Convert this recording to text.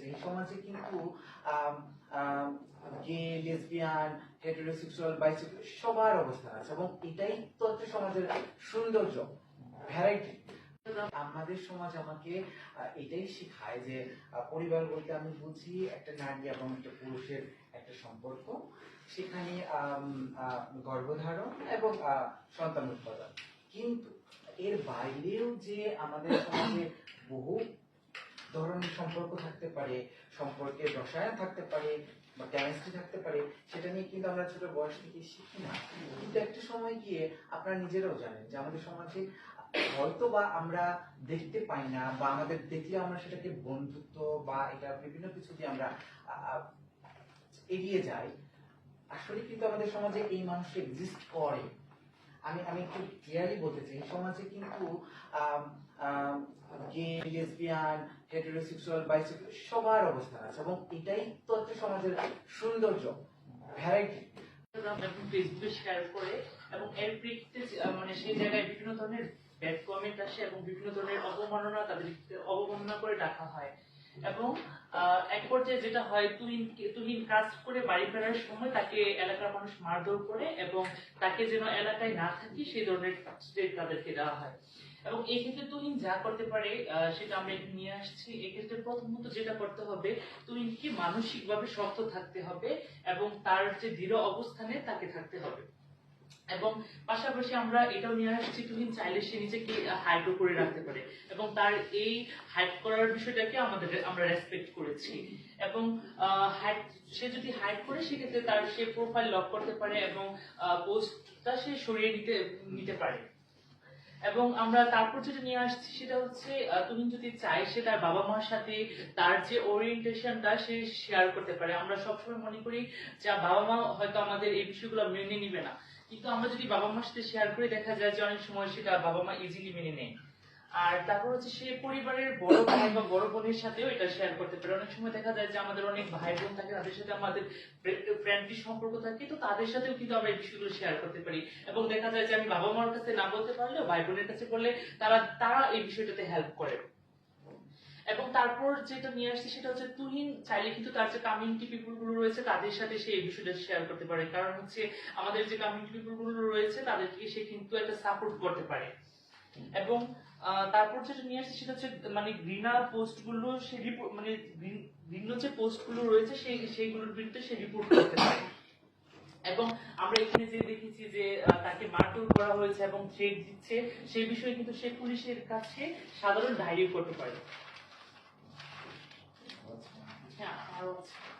চাই সমাজে কিন্তু গে, লেসবিয়ান, হেটারোসেক্সুয়াল বাইসেক্সুয়াল সবার অবস্থান আছে এবং এটাই তো হচ্ছে সমাজের সৌন্দর্য ভ্যারাইটি আমাদের সমাজ আমাকে এটাই শেখায় যে পরিবার বলতে আমি বুঝি একটা নারী এবং একটা পুরুষের একটা সম্পর্ক, সেখানে গর্ভধারণ এবং সন্তান উৎপাদন। কিন্তু এর বাইরেও যে আমাদের সমাজে বহু সম্পর্ক থাকতে পারে, সম্পর্কের রসায়ন থাকতে পারে বা কেমিস্ট্রি থাকতে পারে, সেটা নিয়ে কিন্তু আমরা ছোট বয়স থেকে শিখি না। কিন্তু একটা সময় গিয়ে আপনারা নিজেরাও জানেন যে আমাদের সমাজে হয়তো বা আমরা দেখতে পাই না বা আমাদের দেখলে আমরা সেটাকে বন্ধুত্ব বা এটা বিভিন্ন কিছু দিয়ে আমরা এগিয়ে যাই। আসলে কিন্তু আমাদের সমাজে এই মানুষ এক্সিস্ট করে। আমি আমি একটু ক্লিয়ারলি বলতে চাই সমাজে কিন্তু গে লেসবিয়ান হেটারোসেক্সুয়াল বাইসেক্সুয়াল সবার অবস্থান আছে এবং এটাই তো হচ্ছে সমাজের সৌন্দর্য ভ্যারাইটি শেয়ার করে এবং এর মানে সেই জায়গায় বিভিন্ন ধরনের ব্যাড কমেন্ট আসে এবং বিভিন্ন ধরনের অবমাননা তাদের অবমাননা করে ডাকা হয়। এবং এক পর্যায়ে যেটা হয়, তুহিন তুহিন কাজ করে বাড়ি ফেরার সময় তাকে এলাকার মানুষ মারধর করে এবং তাকে যেন এলাকায় না থাকি, সেই ধরনের স্টেট তাদেরকে দেওয়া হয়। এবং এই ক্ষেত্রে তুহিন যা করতে পারে সেটা আমরা নিয়ে আসছি। এক্ষেত্রে প্রথমত যেটা করতে হবে, তুহিনকে মানসিকভাবে শক্ত থাকতে হবে এবং তার যে দৃঢ় অবস্থানে তাকে থাকতে হবে। এবং পাশাপাশি আমরা এটাও নিয়ে আসছি তুহিন চাইলে সে নিজেকে হাইড্রো করে রাখতে পারে। এবং তার এই হাইড করার বিষয়টাকে আমাদের, আমরা রেসপেক্ট করেছি। এবং হাইড সে যদি হাইড করে, সেক্ষেত্রে তার সে প্রোফাইল লক করতে পারে এবং পোস্টটা সে সরিয়ে নিতে নিতে পারে। এবং আমরা তারপর যেটা নিয়ে আসছি, সেটা হচ্ছে তুমি যদি চাই সে তার বাবা মার সাথে তার যে ওরিয়েন্টেশনটা সে শেয়ার করতে পারে। আমরা সবসময় মনে করি যে বাবা মা হয়তো আমাদের এই বিষয়গুলো মেনে নিবে না। কিন্তু আমরা যদি বাবা মার সাথে শেয়ার করে, দেখা যায় যে অনেক সময় সেটা বাবা মা ইজিলি মেনে নেয়। আর তারপর হচ্ছে সে পরিবারের বড় ভাই বা বড় বোনের সাথেও এটা শেয়ার করতে পারে। অনেক সময় দেখা যায় যে আমাদের অনেক ভাই বোন থাকে, তাদের সাথে আমাদের ফ্রেন্ডলি সম্পর্ক থাকে তো তাদের সাথেও কিন্তু আমরা এই বিষয়গুলো শেয়ার করতে পারি। এবং দেখা যায় যে আমি বাবা মার কাছে না বলতে পারলেও ভাই বোনের কাছে বললে তারা তারা এই বিষয়টাতে হেল্প করে। এবং তারপর যেটা নিয়ে আসছে সেটা হচ্ছে তুহিন চাইলে কিন্তু তার যে কমিউনিটি পিপুলগুলো রয়েছে, তাদের সাথে সে এই বিষয়টা শেয়ার করতে পারে। কারণ হচ্ছে আমাদের যে কমিউনিটি পিপুলগুলো রয়েছে, তাদেরকে সে কিন্তু একটা সাপোর্ট করতে পারে। এবং তারপর যেটা নিয়ে আসছে সেটা হচ্ছে মানে ঘৃণা পোস্টগুলো সে report- মানে ঘৃণ্য যে পোস্টগুলো রয়েছে সেই সেইগুলোর বিরুদ্ধে সে রিপোর্ট করতে পারে। এবং আমরা এখানে যে দেখেছি যে তাকে মারধর করা হয়েছে এবং থ্রেট দিচ্ছে সেই বিষয়ে কিন্তু সে পুলিশের কাছে সাধারণ ডায়েরি করতে পারে। হ্যাঁ আরও আছে